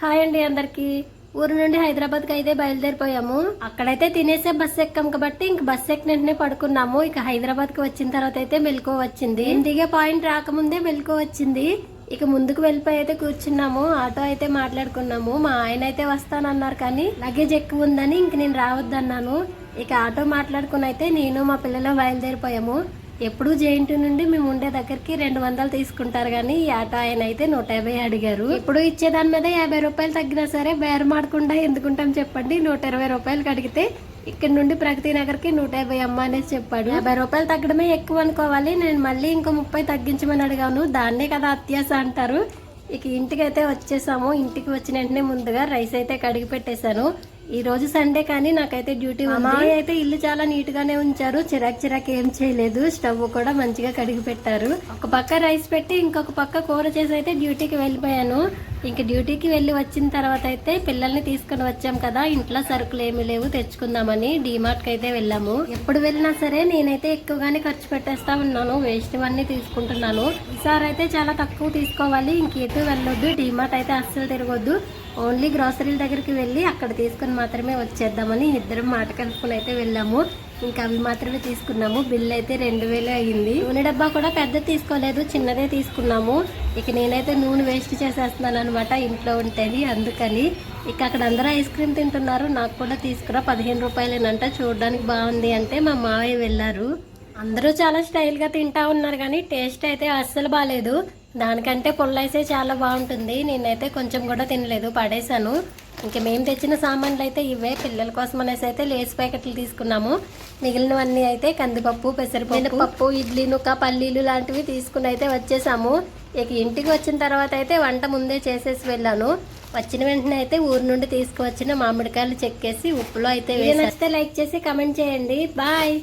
Hi అండి అందరికి. ఊరు నుండి హైదరాబాద్కి అయితే బయలుదేరిపోయాము. అక్కడైతే తినేసే బస్సు ఎక్కాం కాబట్టి ఇంక బస్సు ఎక్కిన వెంటనే పడుకున్నాము. ఇక హైదరాబాద్కి వచ్చిన తర్వాత అయితే మెలకు వచ్చింది. దిగే పాయింట్ రాకముందే మెలకు వచ్చింది. ఇక ముందుకు వెళ్ళిపోయి అయితే కూర్చున్నాము. ఆటో అయితే మాట్లాడుకున్నాము. మా ఆయన అయితే వస్తానన్నారు కానీ లగేజ్ ఎక్కువ ఉందని ఇంక నేను రావద్దన్నాను. ఇక ఆటో మాట్లాడుకుని అయితే నేను మా పిల్లలు బయలుదేరిపోయాము. ఎప్పుడు జేఎన్టీ నుండి మేము ఉండే దగ్గరికి రెండు వందలు తీసుకుంటారు కానీ ఈ ఆటో ఆయన అయితే నూట యాభై అడిగారు. ఇప్పుడు ఇచ్చేదాని మీద యాభై రూపాయలు తగ్గినా సరే బేరం ఆడకుండా ఎందుకుంటాం చెప్పండి. నూట ఇరవై రూపాయలు అడిగితే ఇక్కడ నుండి ప్రగతి నగర్కి నూట యాభై అమ్మ అనేసి చెప్పాడు. యాభై రూపాయలు తగ్గడమే ఎక్కువ అనుకోవాలి. నేను మళ్ళీ ఇంకో ముప్పై తగ్గించమని అడిగాను. దాన్నే కదా అత్యాస అంటారు. ఇక ఇంటికి అయితే వచ్చేసాము. ఇంటికి వచ్చిన వెంటనే ముందుగా రైస్ అయితే కడిగి పెట్టేశాను. ఈ రోజు సండే కానీ నాకైతే డ్యూటీ ఉంది. అయితే ఇల్లు చాలా నీట్ గానే ఉంచారు. చిరాక్ చిరాక్ ఏం చేయలేదు. స్టవ్ కూడా మంచిగా కడిగి పెట్టారు. ఒక పక్క రైస్ పెట్టి ఇంకొక పక్క కూర చేసి అయితే డ్యూటీకి వెళ్ళిపోయాను. ఇంక డ్యూటీకి వెళ్ళి వచ్చిన తర్వాత అయితే పిల్లల్ని తీసుకుని వచ్చాం కదా. ఇంట్లో సరుకులు ఏమీ లేవు. తెచ్చుకుందామని డిమార్ట్కి అయితే వెళ్ళాము. ఎప్పుడు వెళ్ళినా సరే నేనైతే ఎక్కువగానే ఖర్చు పెట్టేస్తా ఉన్నాను. వేస్ట్ అన్ని తీసుకుంటున్నాను. ఈసారి అయితే చాలా తక్కువ తీసుకోవాలి. ఇంకెటు వెళ్ళొద్దు. డిమార్ట్ అయితే అస్సలు తిరగొద్దు. ఓన్లీ గ్రాసరీల దగ్గరికి వెళ్ళి అక్కడ తీసుకుని మాత్రమే వచ్చేద్దామని ఇద్దరం మాట కలుపుకుని అయితే వెళ్ళాము. ఇంకా అవి మాత్రమే తీసుకున్నాము. బిల్ అయితే రెండు వేలు అయ్యింది నూనె డబ్బా కూడా పెద్ద తీసుకోలేదు చిన్నదే తీసుకున్నాము. ఇక నేనైతే నూనె వేస్ట్ చేసేస్తున్నాను అనమాట ఇంట్లో ఉంటుంది అందుకని. ఇక అక్కడ అందరూ ఐస్ క్రీమ్ తింటున్నారు. నాకు కూడా తీసుకురా పదిహేను రూపాయలేనంట. చూడడానికి బాగుంది అంటే మా మావయ్య వెళ్ళారు. అందరూ చాలా స్టైల్గా తింటా ఉన్నారు కానీ టేస్ట్ అయితే అస్సలు బాగాలేదు దానికంటే పుల్లైసే చాలా బాగుంటుంది. నేనైతే కొంచెం కూడా తినలేదు పడేశాను. ఇంకా మేము తెచ్చిన సామాన్లు అయితే ఇవే పిల్లల కోసం అనేసి అయితే లేస్ ప్యాకెట్లు తీసుకున్నాము. మిగిలినవన్నీ అయితే కందిపప్పు పెసరపప్పు పప్పు ఇడ్లీ నుక్క పల్లీలు లాంటివి తీసుకుని అయితే వచ్చేసాము. ఇక ఇంటికి వచ్చిన తర్వాత అయితే వంట ముందే చేసేసి వెళ్ళాను. వచ్చిన వెంటనే అయితే ఊరు నుండి తీసుకువచ్చిన మామిడికాయలు చెక్కేసి ఉప్పులో అయితే వేసి లైక్ చేసి కమెంట్ చేయండి. బాయ్.